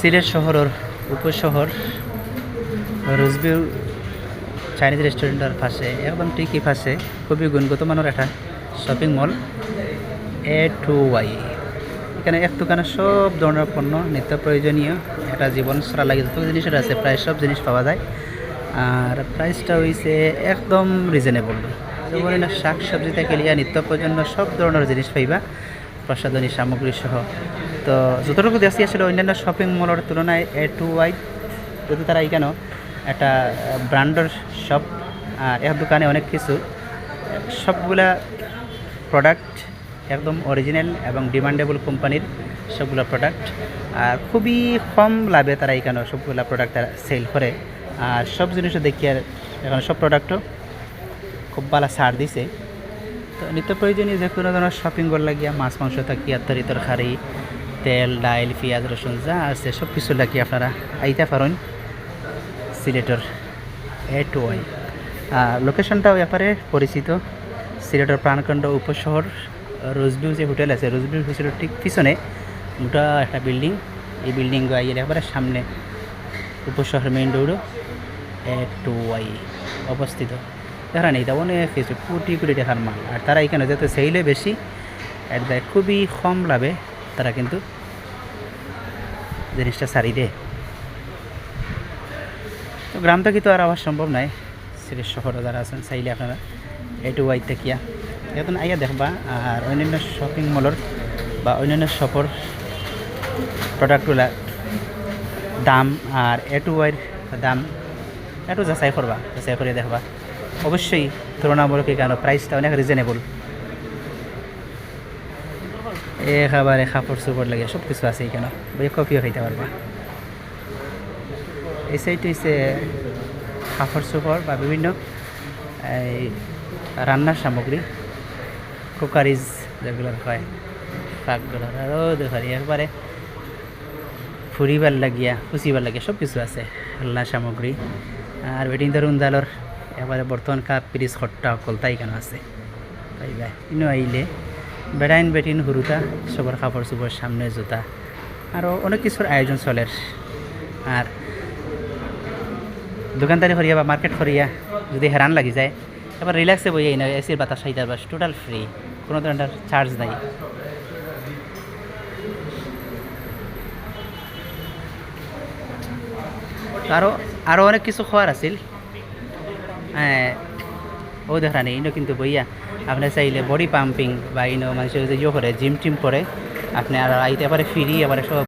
সিলেট শহরের উপশহর। রোজবিউ চাইনিজ রেস্টুরেন্টের পাশে। একদম ঠিকই পাশে। খুবই গুণগত মানের একটা shopping mall A to Y এখানে এক দোকানে সব ধরনের পণ্য নিত্য প্রয়োজনীয়। একটা জীবন সারা লাগে। যত জিনিসের আছে, প্রায় সব জিনিস পাওয়া যায়। আর প্রাইসটা হয়েছে একদম রিজনেবল না শাক সবজি থেকে লিয়া নিত্য প্রয়োজনীয় সব ধরনের জিনিস পাইবা। প্রসাধনী সামগ্রী সহ। তো যতটুকু দেখছি আসলে অন্যান্য শপিং মলের তুলনায় এ টু ওয়াই যদি তারা এখানেও একটা ব্র্যান্ডের শপ আর এক দোকানে অনেক কিছু। সবগুলা প্রোডাক্ট একদম অরিজিনাল এবং ডিমান্ডেবল কোম্পানির সবগুলো প্রোডাক্ট আর খুবই কম লাভে তারা এখানে সবগুলো প্রোডাক্ট তারা সেল করে। আর সব জিনিসও দেখি আর এখানে সব প্রোডাক্টও খুব ভালো ছাড় দিছে। তো নিত্য প্রয়োজনীয় যে কোনো ধরনের শপিং করলে লাগিয়া মাছ, মাংস থাকি তরি তরকারি তেল, ডাইল, পেঁয়াজ, রসুন যা আছে সব কিছু লাগি আপনারা আইতে পারেন সিলেটর এ টু ওয়াই লোকেশনটাও ব্যাপারে পরিচিত। সিলেটের প্রাণখণ্ড উপশহর রোজভিউ যে হোটেল আছে রোজভিউ হোটেলের ঠিক পিছনে মোটা একটা বিল্ডিং। এই বিল্ডিং আইয়ে একবারে সামনে উপশহর মেইন রোডও এ টু ওয়াই অবস্থিত। দেখা নেই তেমন কিছু, কোটি কোটি টাকার মাল। আর তারা এখানে যাতে সেইলে বেশি দেয় খুবই কম লাভে তারা কিন্তু জিনিসটা সারি দেয় তো গ্রাম থেকে তো আর আবার সম্ভব নয় সিলেট শহরে যারা আছেন, চাইলে আপনারা এটু ওয়াই তেকিয়া এখন আইয়া দেখবা, আর অন্যান্য শপিং মলের বা অন্যান্য শপর প্রোডাক্টগুলা দাম আর এ টু ওয়াইয়ের দাম একটু যাচাই করবা যাচাই করে দেখবা। অবশ্যই তুলনামূলক কেন প্রাইসটা অনেক রিজনেবল একেবারে কাপড় চোপড় লাগে সব কিছু আছে এখানে। বই কফিও খাইতে পারবা। এই সাইডে হচ্ছে কাপড় চোপড় বা বিভিন্ন, এই রান্নার সামগ্রী, কুকারিজ যেগুলো হয় পাকগুলো আরও দেখারি একবারে ফুরিবার লাগিয়া খুচিবার লাগিয়া সব কিছু আছে, রান্নার সামগ্রী। আর বেটিং ধরুন জালর, এবারে বর্তমান কাপ পিরিজ খট্টা তাই কেন আছে? তাই ভাই, ইনো আইলে বেড়াইন বেটিন হুরুতা সবার কাপড় চোপড় সামনে জুতা আরও অনেক কিছুর আয়োজন চলে। আর দোকানদারি করিয়া বা মার্কেট করিয়া যদি হেরান লাগি যায় এবার রিল্যাক্সে বই না এসির বাতাস খাইতে বাস টোটাল ফ্রি কোনো ধরনের চার্জ নাই। আরও আরও অনেক কিছু খাওয়ার আছিল। ও দেখা নেই ইনো কিন্তু বইয়া আপনি চাইলে বডি পাম্পিং বা ইনো মানুষের যে ইয়ে করে জিম টিম করে আপনি আর আইতে পারে ফ্রি আবার সব